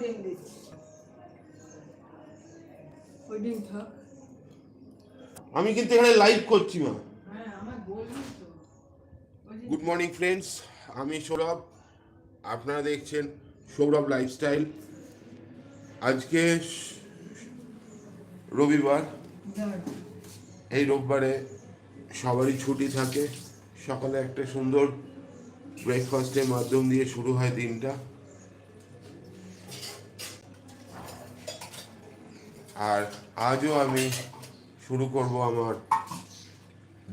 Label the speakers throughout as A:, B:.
A: ডিম দিচ্ছি ওই ডিম থাক।
B: আমি কিন্তু এখানে লাইভ করছি মা। গুড মর্নিং ফ্রেন্ডস আমি সৌরভ। আপনারা দেখছেন সৌরভ লাইফস্টাইল আজকে রবিবার। এই রোববারে সবারই ছুটি থাকে। সকালে একটা সুন্দর ব্রেকফাস্টের মাধ্যম দিয়ে শুরু হয় দিনটা। আর আজও আমি শুরু করব আমার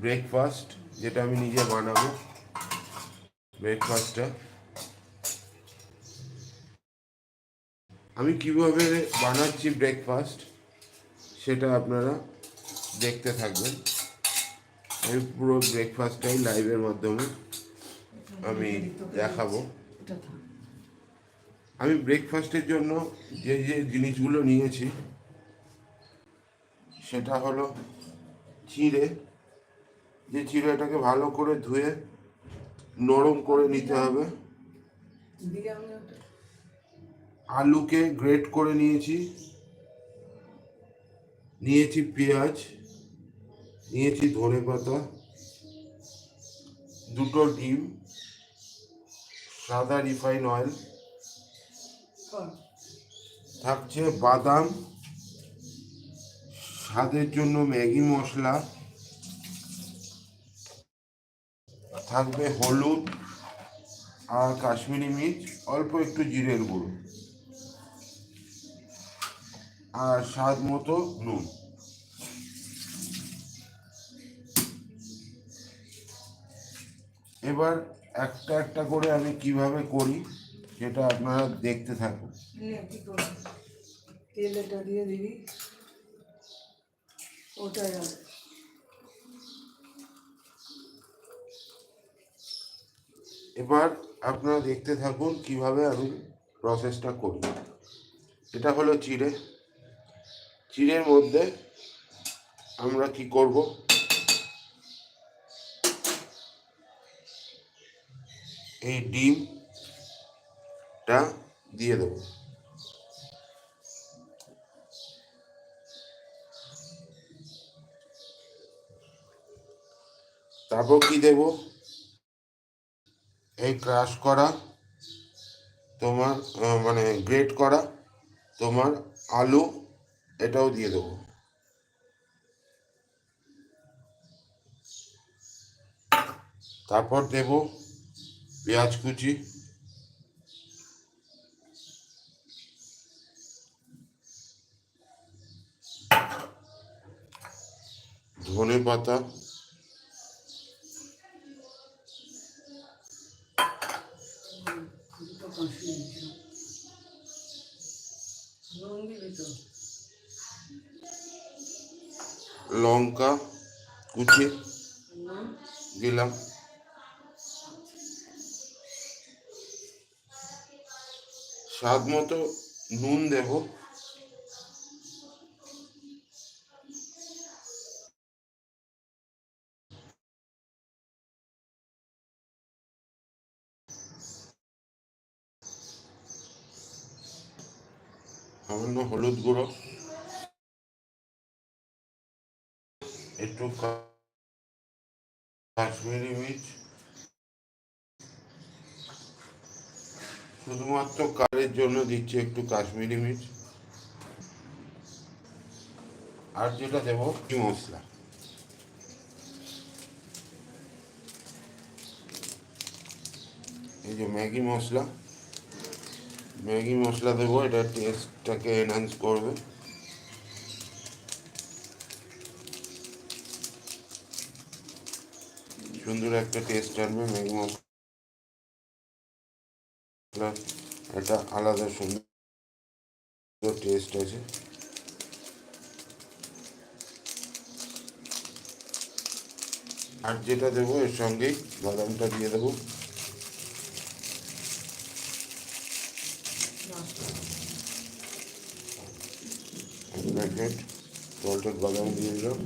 B: ব্রেকফাস্ট যেটা আমি নিজে বানাবো। ব্রেকফাস্টটা আমি কীভাবে বানাচ্ছি ব্রেকফাস্ট সেটা আপনারা দেখতে থাকবেন। আমি পুরো ব্রেকফাস্টটাই লাইভের মাধ্যমে আমি দেখাবো। আমি ব্রেকফাস্টের জন্য যে যে জিনিসগুলো নিয়েছি সেটা হলো চিড়ে। যে চিড়েটাকে ভালো করে ধুয়ে নরম করে নিতে হবে। আলুকে গ্রেট করে নিয়েছি। নিয়েছি পেঁয়াজ নিয়েছি ধনে পাতা দুটো ডিম সাদা রিফাইন অয়েল থাকছে বাদাম স্বাদের জন্য ম্যাগি মশলা, থাকবে হলুদ আর কাশ্মীরি মির্চ, অল্প একটু জিরের গুঁড়ো আর স্বাদ মতো নুন। এবার একটা একটা করে আমি কীভাবে করি সেটা আপনারা দেখতে থাকুন।
A: দিয়ে দিবি। ওটাই আর
B: এবার আপনারা দেখতে থাকুন কীভাবে আমি প্রসেসটা করি। এটা হলো চিড়ে। চিড়ের মধ্যে আমরা কি করব? এই ডিমটা দিয়ে দেবো। তারপর কি দেবো? এই ক্রাশ করা, তোমার মানে গ্রেট করা, তোমার আলু, এটাও দিয়ে দেবো। তারপর দেব পেঁয়াজ কুচি। ধনে পাতা
A: দুটো কাশি দিয়েছিলাম নুন দিবি তো
B: লঙ্কা কুচি দিলাম। স্বাদ মতো নুন দেব। সামান্য হলুদ গুঁড়ো, একটু কাশ্মীরি মির্চ, শুধুমাত্র কালের জন্য দিচ্ছি একটু কাশ্মীরি মির্চ, আর যেটা দেবো কি মশলা। এই যে ম্যাগি মশলা ম্যাগি মশলা দেবো এটা টেস্টটাকে এনহান্স করবে সুন্দর একটা টেস্ট আনবে ম্যাগি মশলা একটা আলাদা সুন্দর টেস্ট আছে আর যেটা দেবো এর সঙ্গেই বাদামটা দিয়ে দেবো এক প্যাকেট টলটেড বাদাম দিয়ে দিলাম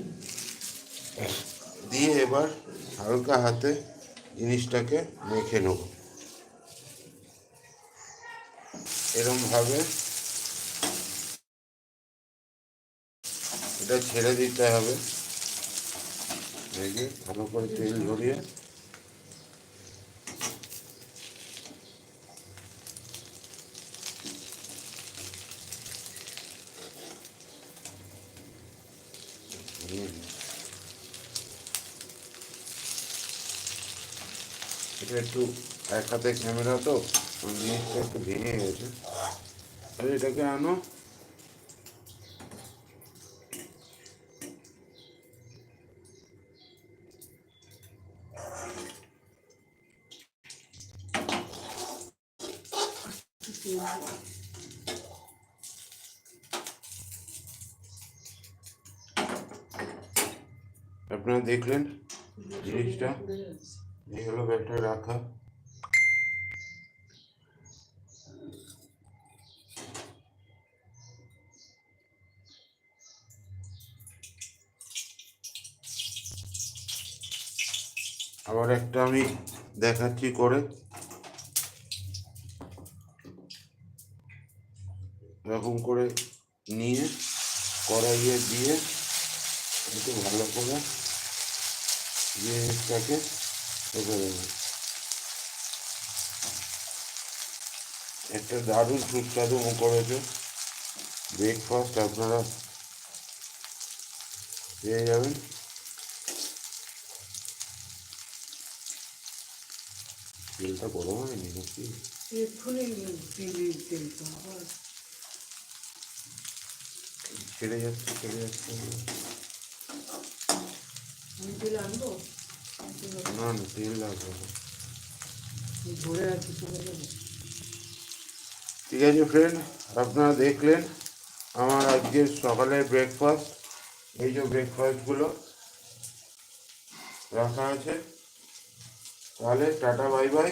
B: দিয়ে এবার হালকা হাতে জিনিসটাকে মেখে নেব। এরমভাবে এটা ছেড়ে দিতে হবে। ভালো করে তেল হুম। এটা একটু এক হাতে ক্যামেরা তো জিনিসটা একটু ভেঙে গেছে আর এটাকে আনো আপনারা দেখলেন জিনিসটা। এই হলো ব্যাগটা রাখা। আবার একটা আমি দেখাচ্ছি করে। এরকম করে নিয়ে কড়াইয়ে দিয়ে একটু ভালো করে জিনিসটাকে দেবেন একটা দারুণ সুস্বাদু করেছে ব্রেকফাস্ট আপনারা পেয়ে যাবেন। তেলটা গরম হয়নি নাকি? ছেড়ে যাচ্ছে ছেড়ে যাচ্ছে। না না তেল লাগবে ঠিক আছে ফ্রেন্ড আপনারা দেখলেন আমার আজকে সকালের ব্রেকফাস্ট এই যে ব্রেকফাস্টগুলো রাখা আছে। তাহলে টাটা বাই বাই